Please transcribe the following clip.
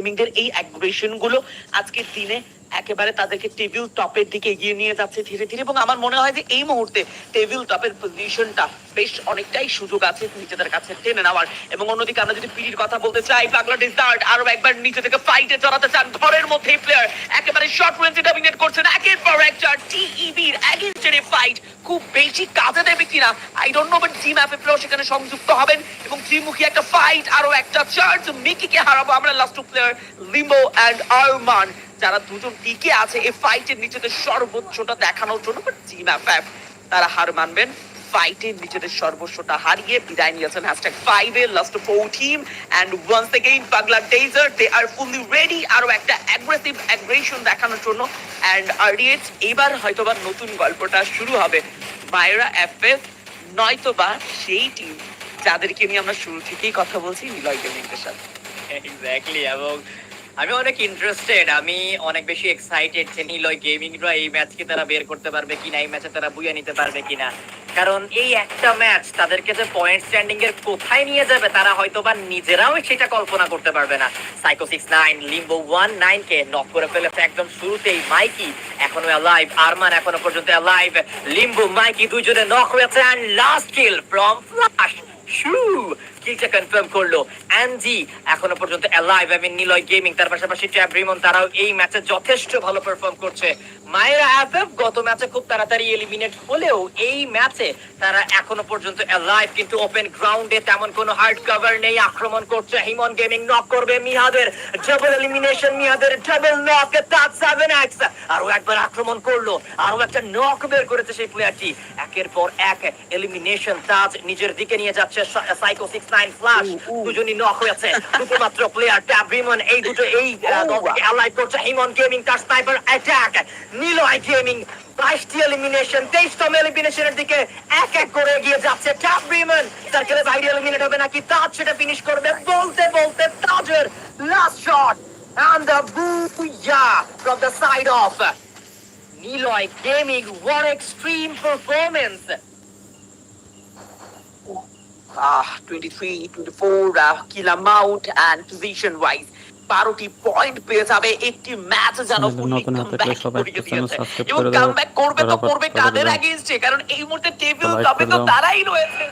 গেমিংদের এই অ্যাগ্রেশনগুলো আজকের দিনে একেবারে তাদেরকে টেবিল টপের দিকে এগিয়ে নিয়ে যাচ্ছে ধীরে ধীরে এবং আমার মনে হয় যে এই মুহূর্তে টেবিল টপের পজিশনটা বেশ অনেকটাই সুযোগ আছে নিজেদের কাছে টেনে নেওয়ার। এবং অন্যদিকে আমরা যদি পিড়ির কথা বলতে চাই পাগলা ডিজার্ট আরও একবার নিচে থেকে ফাইটে জড়াতে চান। ঘরের মধ্যেই প্লেয়ার একেবারে শর্ট রেঞ্জে ডমিনেট করছেন। একের পর এক চার ফাইট খুব বেশি কাজে দেবে কিনা? I don't know but gym অ্যাপে সেখানে সংযুক্ত হবেন এবং ত্রিমুখী একটা ফাইট আরও একটা চার্জ মিকিকে হারাবো। আমরা last two player Limbo and Arman যারা দুজন টিকে আছে এই ফাইটের নিচেতে সর্বোচ্চটা দেখানোর জন্য বাট জিম অ্যাপ তারা হার মানবেন। ফাইটের নিজেদের সর্বস্বটা হারিয়ে বিদায় নিয়েছেন hashtag five last four team and once পাগলা ডেজার দে আর ফুললি রেডি আরও একটা অ্যাগ্রেসিভ অ্যাগ্রেশন দেখানোর জন্য। অ্যান্ড আরডিএচ এবার হয়তোবা নতুন গল্পটা শুরু হবে। মায়েরা এফএফ নয়তোবা সেই টিম যাদেরকে নিয়ে আমরা শুরু থেকেই কথা বলছি, নিলয় গেমিংয়ের সাথে। এক্স্যাক্টলি এবং আমি অনেক ইন্টারেস্টেড আমি অনেক বেশি এক্সাইটেড যে নিলয় গেমিংরা এই ম্যাচকে তারা বের করতে পারবে কিনা, এই ম্যাচে তারা বুয়ে নিতে পারবে কিনা। কারণ এই একটা ম্যাচ তাদেরকে যে পয়েন্ট স্ট্যান্ডিং এর কোথায় নিয়ে যাবে, তারা হয়তো বা নিজেরাও সেটা কল্পনা করতে পারবে না। Psycho six nine Limbo one nine কে নক করে ফেলেছে একদম শুরুতেই মাইকি এখনও অ্যালাইভ আরমান এখনও পর্যন্ত অ্যালাইভ লিম্বু মাইকি দুজনে নক হয়েছে লাস্ট কিল ফ্রম ফ্লাশ কিলটা কনফার্ম করল। অ্যান্ডি এখনও পর্যন্ত alive I mean Niloy gaming তার পাশাপাশি ট্যাব রিমন তারাও এই ম্যাচে যথেষ্ট ভালো পারফর্ম করছে। মায়েরা এফএফ গত ম্যাচে খুব তাড়াতাড়ি এলিমিনেট হলেও এই ম্যাচে তারা এখনও পর্যন্ত অ্যালাইভ কিন্তু ওপেন গ্রাউন্ডে তেমন কোনো হার্ড কভার নেই। আক্রমণ করছে হিমন গেমিং নক করবে মিহাদের। ডাবল এলিমিনেশন মিহাদের ডাবল নক তার সেভেন এক্স আরও একবার আক্রমণ করল। আরও একটা নক বের করেছে সেই প্লেয়ারটি একের পর এক এলিমিনেশন তাজ নিজের দিকে নিয়ে যাচ্ছে সাইকো সিক্স নাইন ফ্লাশ দুজনই নক হয়েছে দুটো মাত্র প্লেয়ার ট্যাব রিমন এই দুটো এই দলকে অ্যালাইভ করছে হিমন গেমিং তার স্নাইপার অ্যাটাক নিলয় গেমিং বাইশটি এলিমিনেশন তেইশতম এলিমিনেশনের দিকে এক এক করে এগিয়ে যাচ্ছে ট্যাব রিমন সার্কেলের বাইরে এলিমিনেট হবে নাকি তাজ সেটা ফিনিশ করবে বলতে বলতে তাজের last shot and the booyah from the side of Niloy Gaming. What extreme performance! Ah twenty three twenty four kill amount and position wise বারোটি পয়েন্ট পেয়ে যাবে একটি ম্যাচ যেন এবং কামব্যাক করবে তো করবে কাদের দাও। কারণ এই মুহূর্তে টেবিল টপে তো তারাই রয়েছে!